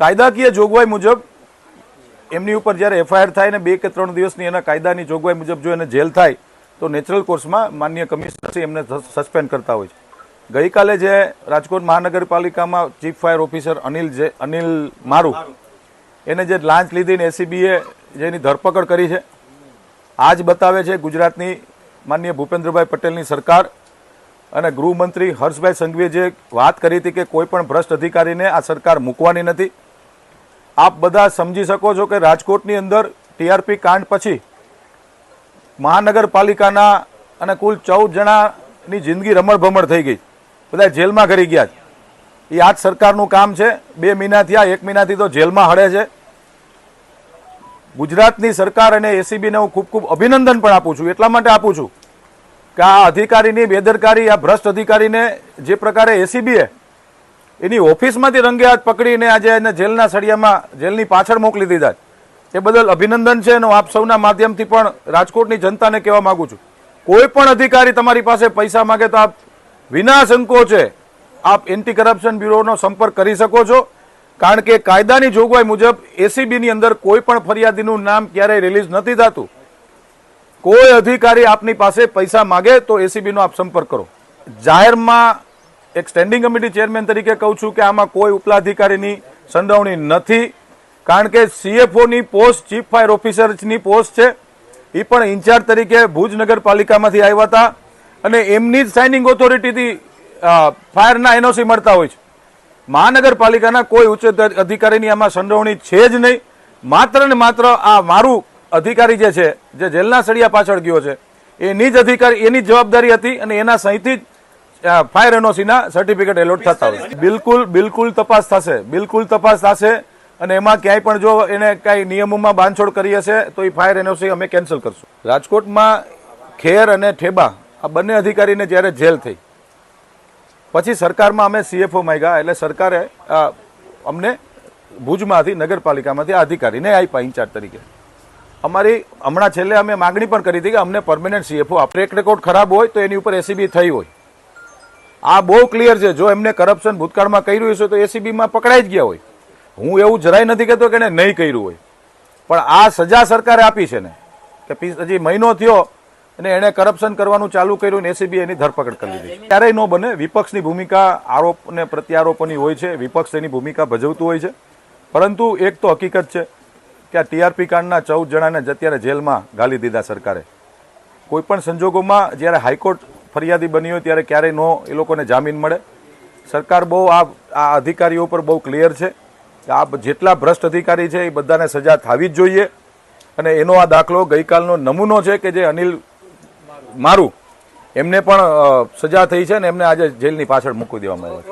કાયદાકીય જોગવાઈ મુજબ એમની ઉપર જ્યારે એફઆઈઆર થાય ને બે કે ત્રણ દિવસની એના કાયદાની જોગવાઈ મુજબ જો એને જેલ થાય, તો નેચરલ કોર્સમાં માન્ય કમિશનર એમને સસ્પેન્ડ કરતા હોય છે. ગઈકાલે જે રાજકોટ મહાનગરપાલિકામાં ચીફ ફાયર ઓફિસર અનિલ જે, અનિલ મારુ, એને જે લાંચ લીધી ને એસીબીએ જેની ધરપકડ કરી છે આ જ બતાવે છે ગુજરાતની માનનીય ભૂપેન્દ્રભાઈ પટેલની સરકાર અને ગૃહમંત્રી હર્ષભાઈ સંઘવીએ જે વાત કરી હતી કે કોઈ પણ ભ્રષ્ટ અધિકારીને આ સરકાર મૂકવાની નથી આપ બધા સમજી શકો છો કે રાજકોટની અંદર ટીઆરપી કાંડ પછી મહાનગરપાલિકાના અને કુલ ચૌદ જણાની જિંદગી રમણભમણ થઈ ગઈ. બધા જેલમાં કરી ગયા એ આ જ સરકારનું કામ છે. બે મહિનાથી આ એક મહિનાથી તો જેલમાં હળે છે. ગુજરાતની સરકાર અને એસીબીને હું ખૂબ ખૂબ અભિનંદન પણ આપું છું. એટલા માટે આપું છું કે આ અધિકારીની બેદરકારી, આ ભ્રષ્ટ અધિકારીને જે પ્રકારે એસીબીએ એની ઓફિસમાંથી રંગે હાથ પકડીને આજે એને જેલના સળિયામાં, જેલની પાછળ મોકલી દીધા. એ બદલ અભિનંદન છે હું આપ સૌના માધ્યમથી પણ રાજકોટની જનતાને કહેવા માગું છું. કોઈ પણ અધિકારી તમારી પાસે પૈસા માંગે તો આપ વિના સંકોચે આપ એન્ટી કરપ્શન બ્યુરોનો સંપર્ક કરી શકો છો. કારણ કે કાયદાની જોગવાઈ મુજબ એસીબીની અંદર કોઈ પણ ફરિયાદીનું નામ ક્યારેય રિલીઝ નથી થતું. કોઈ અધિકારી આપની પાસે પૈસા માગે તો એસીબીનો આપ સંપર્ક કરો. જાહેરમાં એક સ્ટેન્ડિંગ કમિટી ચેરમેન તરીકે કહું છું કે આમાં કોઈ ઉપલાધિકારીની સંડોવણી નથી, કારણ કે સીએફઓની પોસ્ટ ચીફ ફાયર ઓફિસરની પોસ્ટ છે. એ પણ ઇન્ચાર્જ તરીકે ભુજ નગરપાલિકામાંથી આવ્યા હતા અને એમની જ સાઇનિંગ ઓથોરિટીથી ફાયરના એનઓસી મળતા હોય છે. મહાનગરપાલિકાના કોઈ ઉચ્ચ અધિકારીની આમાં સંડોવણી છે જ નહીં. માત્ર ને માત્ર આ મારું અધિકારી જે છે, જે જેલના સળિયા પાછળ ગયો છે, એની જ અધિકારી, એની જવાબદારી હતી અને એના સહીથી જ ફાયર એનઓસીના સર્ટિફિકેટ એલોટ થતા હોય. છે. બિલકુલ બિલકુલ તપાસ થશે. બિલકુલ તપાસ થશે. અને એમાં ક્યાંય પણ જો એને કાંઈ નિયમોમાં બાંધછોડ કરી હશે તો એ ફાયર એનઓસી અમે કેન્સલ કરશું. રાજકોટમાં ખેર અને ઠેબા આ બંને અધિકારીને જ્યારે જેલ થઈ પછી સરકારમાં અમે સીએફઓ માંગ્યા એટલે સરકારે અમને ભુજમાંથી નગરપાલિકામાંથી આ અધિકારીને આપ્યા ઇન્ચાર્જ તરીકે. અમારી હમણાં છેલ્લે અમે માગણી પણ કરી હતી કે અમને પરમેનન્ટ સીએફઓ આપ. ટ્રેક રેકોર્ડ ખરાબ હોય તો એની ઉપર એસીબી થઈ હોય. આ બહુ ક્લિયર છે. જો એમને કરપ્શન ભૂતકાળમાં કર્યું હશે તો એસીબીમાં પકડાઈ જ ગયા હોય. હું એવું જરાય નથી કહેતો કે એને નહીં કર્યું હોય. પણ આ સજા સરકારે આપી છે ને કે હજી મહિનો થયો અને એણે કરપ્શન કરવાનું ચાલુ કર્યું ને એસીબી એની ધરપકડ કરી લીધી ક્યારેય ન બને, વિપક્ષની ભૂમિકા આરોપ અને પ્રત્યારોપોની હોય છે, વિપક્ષ એની ભૂમિકા ભજવતું હોય છે. પરંતુ એક તો હકીકત છે કે આ ટીઆરપી કાંડના ચૌદ જણાને જ અત્યારે જેલમાં ગાલી દીધા સરકારે. કોઈપણ સંજોગોમાં જ્યારે હાઈકોર્ટ ફરિયાદી બની હોય ત્યારે ક્યારેય નો એ લોકોને જામીન મળે. સરકાર બહુ આ આ અધિકારીઓ પર બહુ ક્લિયર છે કે આ જેટલા ભ્રષ્ટ અધિકારી છે એ બધાને સજા થવી જ જોઈએ. અને એનો આ દાખલો ગઈકાલનો નમૂનો છે કે જે અનિલ મારું, એમને પણ સજા થઈ છે અને એમને આજે જેલની પાછળ મૂકી દેવામાં આવ્યા છે.